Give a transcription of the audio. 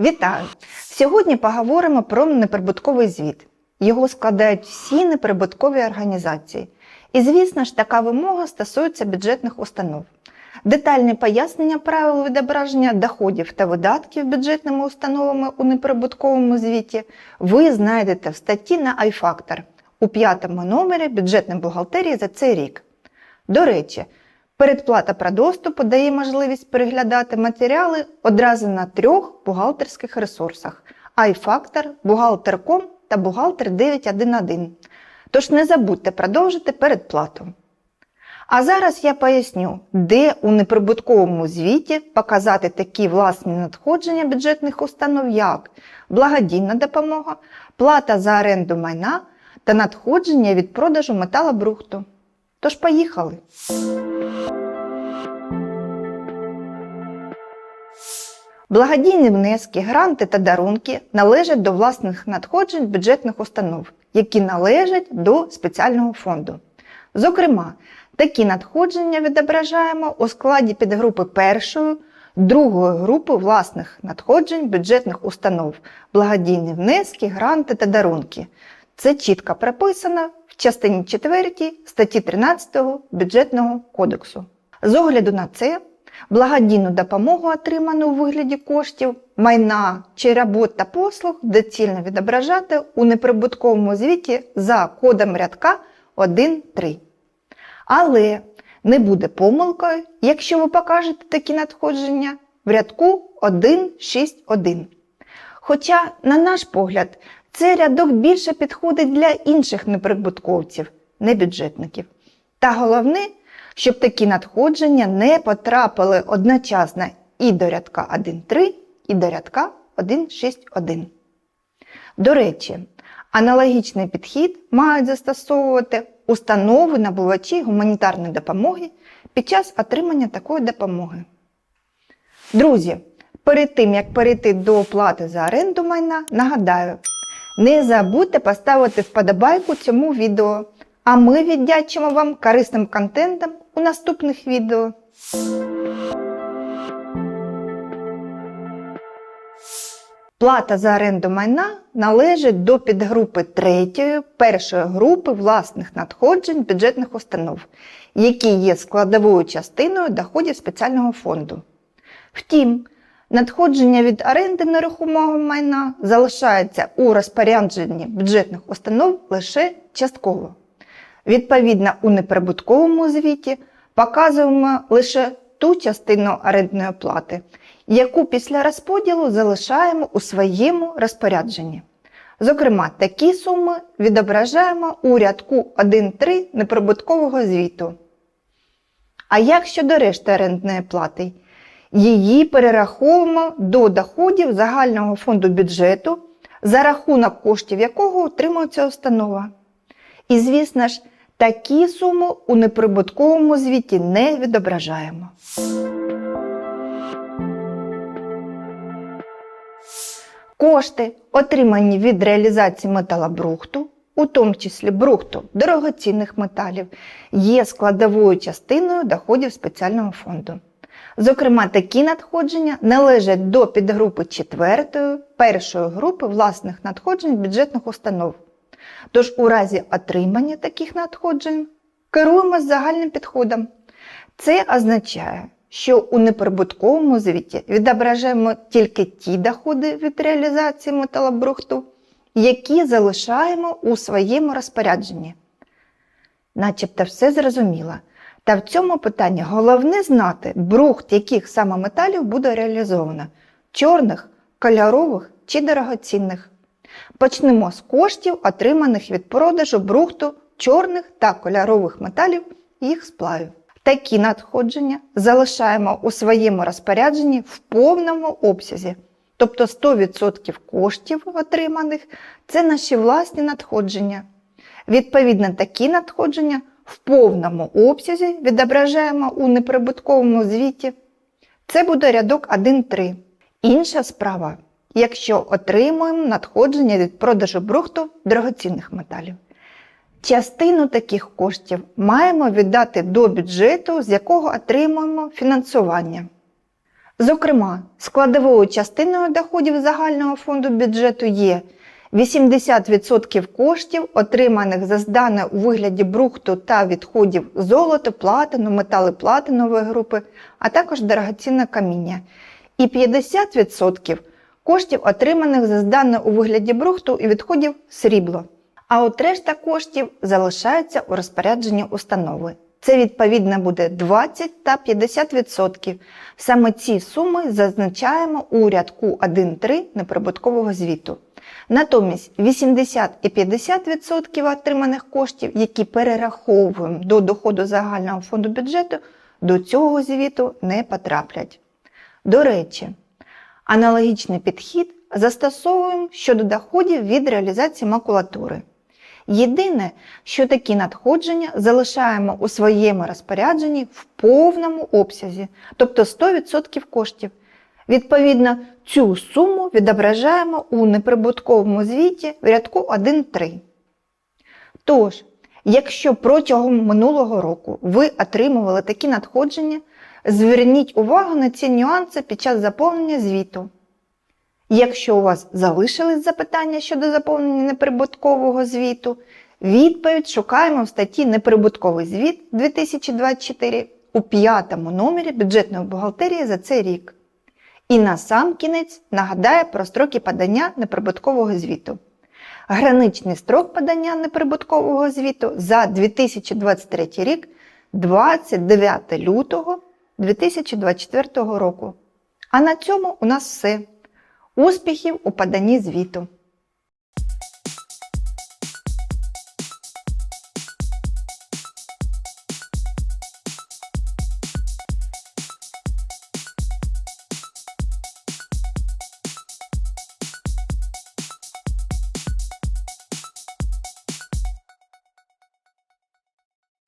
Вітаю! Сьогодні поговоримо про неприбутковий звіт. Його складають всі неприбуткові організації. І, звісно ж, така вимога стосується бюджетних установ. Детальні пояснення правил відображення доходів та видатків бюджетними установами у неприбутковому звіті ви знайдете в статті на iFactor у п'ятому номері бюджетної бухгалтерії за цей рік. До речі, передплата про доступ дає можливість переглядати матеріали одразу на трьох бухгалтерських ресурсах: iFactor, Бухгалтер.com та Бухгалтер 911. Тож не забудьте продовжити передплату. А зараз я поясню, де у неприбутковому звіті показати такі власні надходження бюджетних установ, як благодійна допомога, плата за оренду майна та надходження від продажу металобрухту. Тож поїхали! Благодійні внески, гранти та дарунки належать до власних надходжень бюджетних установ, які належать до спеціального фонду. Зокрема, такі надходження відображаємо у складі підгрупи першої, другої групи власних надходжень бюджетних установ, благодійні внески, гранти та дарунки. Це чітко прописано в частині 4 статті 13 бюджетного кодексу. З огляду на це, благодійну допомогу, отриману у вигляді коштів, майна чи робот та послуг, доцільно відображати у неприбутковому звіті за кодом рядка 1.3. Але не буде помилкою, якщо ви покажете такі надходження в рядку 1.6.1. Хоча, на наш погляд, цей рядок більше підходить для інших неприбутковців, не бюджетників. Та головне, щоб такі надходження не потрапили одночасно і до рядка 1.3, і до рядка 1.6.1. До речі, аналогічний підхід мають застосовувати установи набувачі гуманітарної допомоги під час отримання такої допомоги. Друзі, перед тим як перейти до оплати за оренду майна, нагадаю, не забудьте поставити вподобайку цьому відео, а ми віддячимо вам корисним контентом у наступних відео. Плата за оренду майна належить до підгрупи третьої, першої групи власних надходжень бюджетних установ, які є складовою частиною доходів спеціального фонду. Втім, надходження від оренди нерухомого майна залишається у розпорядженні бюджетних установ лише частково. Відповідно, у неприбутковому звіті показуємо лише ту частину орендної плати, яку після розподілу залишаємо у своєму розпорядженні. Зокрема, такі суми відображаємо у рядку 1.3 неприбуткового звіту. А як щодо решти орендної плати? Її перераховуємо до доходів загального фонду бюджету, за рахунок коштів якого утримується установа. І, звісно ж, такі суми у неприбутковому звіті не відображаємо. Кошти, отримані від реалізації металобрухту, у тому числі брухту дорогоцінних металів, є складовою частиною доходів спеціального фонду. Зокрема, такі надходження належать до підгрупи 4 першої групи власних надходжень бюджетних установ. Тож у разі отримання таких надходжень керуємося загальним підходом. Це означає, що у неприбутковому звіті відображаємо тільки ті доходи від реалізації металобрухту, які залишаємо у своєму розпорядженні. Начебто все зрозуміло. Та в цьому питанні головне знати, брухт яких саме металів буде реалізовано чорних, кольорових чи дорогоцінних. Почнемо з коштів, отриманих від продажу брухту чорних та кольорових металів і їх сплавів. Такі надходження залишаємо у своєму розпорядженні в повному обсязі. Тобто 100% коштів отриманих це наші власні надходження. Відповідно, такі надходження в повному обсязі відображаємо у неприбутковому звіті. Це буде рядок 1.3. Інша справа, якщо отримуємо надходження від продажу брухту дорогоцінних металів. Частину таких коштів маємо віддати до бюджету, з якого отримуємо фінансування. Зокрема, складовою частиною доходів загального фонду бюджету є 80% коштів, отриманих за здане у вигляді брухту та відходів золото, платину, метали платинової групи, а також дорогоцінне каміння, і 50% коштів, отриманих за здане у вигляді брухту і відходів срібло. А от решта коштів залишаються у розпорядженні установи. Це відповідно буде 20 та 50%. Саме ці суми зазначаємо у рядку 1.3 неприбуткового звіту. Натомість 80 і 50% отриманих коштів, які перераховуємо до доходу загального фонду бюджету, до цього звіту не потраплять. До речі, аналогічний підхід застосовуємо щодо доходів від реалізації макулатури. Єдине, що такі надходження залишаємо у своєму розпорядженні в повному обсязі, тобто 100% коштів. Відповідно, цю суму відображаємо у неприбутковому звіті в рядку 1.3. Тож, якщо протягом минулого року ви отримували такі надходження, зверніть увагу на ці нюанси під час заповнення звіту. Якщо у вас залишились запитання щодо заповнення неприбуткового звіту, відповідь шукаємо в статті Неприбутковий звіт 2024 у п'ятому номері бюджетної бухгалтерії за цей рік. І на сам кінець нагадає про строки подання неприбуткового звіту. Граничний строк подання неприбуткового звіту за 2023 рік 29 лютого 2024 року. А на цьому у нас все. Успіхів у поданні звіту!